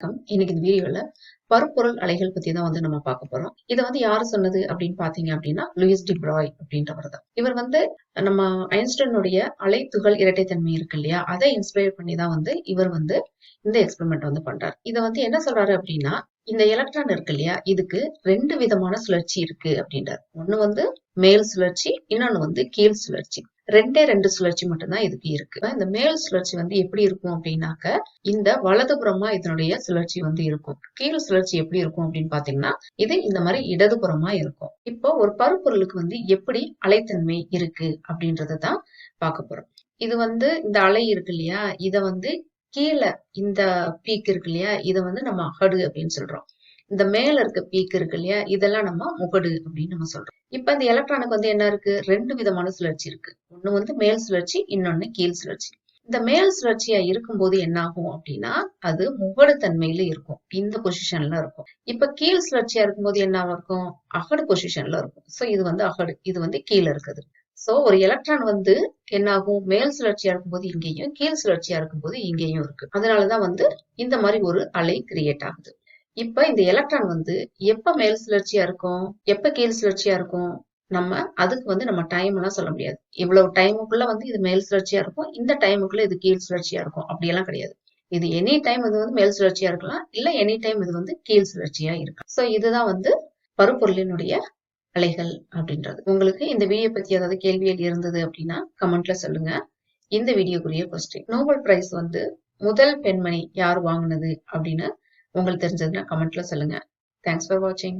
இன்னைக்கு இந்த வீடியோல பருப்பொருள் அலைகள் பத்தி தான் வந்து நம்ம பார்க்க போறோம். இதை வந்து யாரு சொன்னது அப்படின்னு பார்த்தீங்க அப்படின்னா, லூயிஸ் டி பிராய் அப்படின்றவர் தான். இவர் வந்து நம்ம ஐன்ஸ்டைனுடைய அலைத்துகள் இரட்டைத்தன்மை இருக்கு இல்லையா? அதை இன்ஸ்பயர் பண்ணி தான் வந்து இவர் வந்து இந்த எக்ஸ்பெரிமெண்ட் வந்து பண்றாரு. இதை வந்து என்ன சொல்றாரு அப்படின்னா, இந்த எலக்ட்ரான் இருக்கு இல்லையா? இதுக்கு ரெண்டு விதமான சுழற்சி இருக்கு அப்படின்றார் ஒண்ணு வந்து மேல் சுழற்சி, இன்னொன்னு வந்து கீழ் சுழற்சி. 2டே 2 சுழற்சி மட்டும்தான் இதுக்கு இருக்கு. இந்த மேல் சுழற்சி வந்து எப்படி இருக்கும் அப்படின்னாக்க, இந்த வலதுபுறமா இதனுடைய சுழற்சி வந்து இருக்கும். கீழ் சுழற்சி எப்படி இருக்கும் அப்படின்னு பாத்தீங்கன்னா இது இந்த மாதிரி இடதுபுறமா இருக்கும். இப்போ ஒரு பருப்பொருளுக்கு வந்து எப்படி அலைத்தன்மை இருக்கு அப்படின்றத தான் பார்க்க போறோம். இது வந்து இந்த அலை இருக்கு இல்லையா? இத வந்து கீழே இந்த பீக் இருக்கு இல்லையா? இதை வந்து நம்ம அகடு அப்படின்னு சொல்றோம். இந்த மேல இருக்க பீக் இருக்கு இல்லையா? இதெல்லாம் நம்ம முகடு அப்படின்னு நம்ம சொல்றோம். இப்ப இந்த எலக்ட்ரானுக்கு வந்து என்ன இருக்கு? ரெண்டு விதமான சுழற்சி இருக்கு. ஒண்ணு வந்து மேல் சுழற்சி, இன்னொன்னு கீழ் சுழற்சி. இந்த மேல் சுழற்சியா இருக்கும்போது என்ன ஆகும் அப்படின்னா, அது முகடு தன்மையில இருக்கும். இந்த பொசிஷன்ல இருக்கும். இப்ப கீழ் சுழற்சியா இருக்கும்போது என்ன இருக்கும்? அகடு பொசிஷன்ல இருக்கும். சோ இது வந்து அகடு. இது வந்து கீழ இருக்குது. சோ ஒரு எலக்ட்ரான் வந்து என்ன ஆகும்? மேல் சுழற்சியா இருக்கும்போது இங்கேயும், கீழ் சுழற்சியா இருக்கும்போது இங்கேயும் இருக்கு. அதனாலதான் வந்து இந்த மாதிரி ஒரு அலை கிரியேட் ஆகுது. இப்ப இந்த எலக்ட்ரான் வந்து எப்ப மேல் சுழற்சியா இருக்கும்? எப்ப கீழ் சுழற்சியா இருக்கும்? நம்ம அதுக்கு வந்து நம்ம டைம் எல்லாம் சொல்ல முடியாது. இவ்வளவு டைமுக்குள்ள வந்து இது மேல் சுழற்சியா இருக்கும். இந்த டைமுக்குள்ள இது கீழ் சுழற்சியா இருக்கும். அப்படியெல்லாம் கிடையாது. இது எனி டைம் இது வந்து மேல் சுழற்சியா இருக்கலாம். இல்ல எனி டைம் இது வந்து கீழ் சுழற்சியா இருக்கலாம். சோ இதுதான் வந்து பருப்பொருளினுடைய அலைகள் அப்படின்றது. உங்களுக்கு இந்த வீடியோ பத்தி ஏதாவது கேள்விகள் இருந்தது அப்படின்னா கமெண்ட்ல சொல்லுங்க. இந்த வீடியோக்குரிய கொஸ்டின். நோபல் பிரைஸ் வந்து முதல் பெண்மணி யார் வாங்கினது அப்படின்னு உங்களுக்கு தெரிஞ்சதுன்னா கமெண்ட்ல சொல்லுங்க. தேங்க்ஸ் ஃபார் வாட்சிங்.